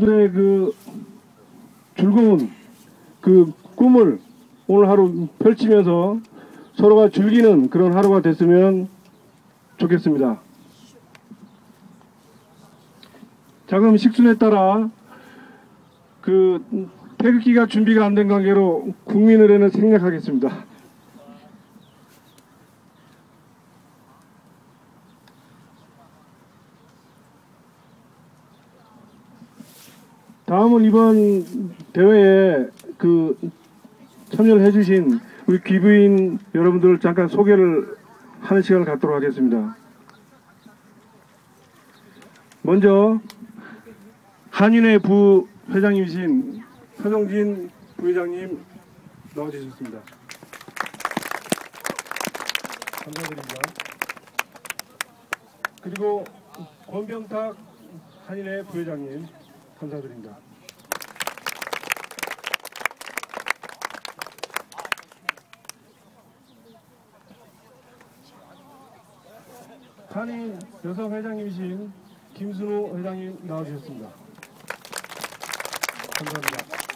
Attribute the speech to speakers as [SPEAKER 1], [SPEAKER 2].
[SPEAKER 1] 들의 그 즐거운 그 꿈을 오늘 하루 펼치면서 서로가 즐기는 그런 하루가 됐으면 좋겠습니다. 자 그럼 식순에 따라 그 태극기가 준비가 안 된 관계로 국민의례는 생략하겠습니다. 다음은 이번 대회에 그 참여를 해주신 우리 기부인 여러분들을 잠깐 소개를 하는 시간을 갖도록 하겠습니다. 먼저 한인회 부 회장님이신 서정진 부회장님 나와주셨습니다. 감사드립니다. 그리고 권병탁 한인회 부회장님 감사드립니다. 한인 여성 회장님이신 김순호 회장님 나와주셨습니다. 감사합니다.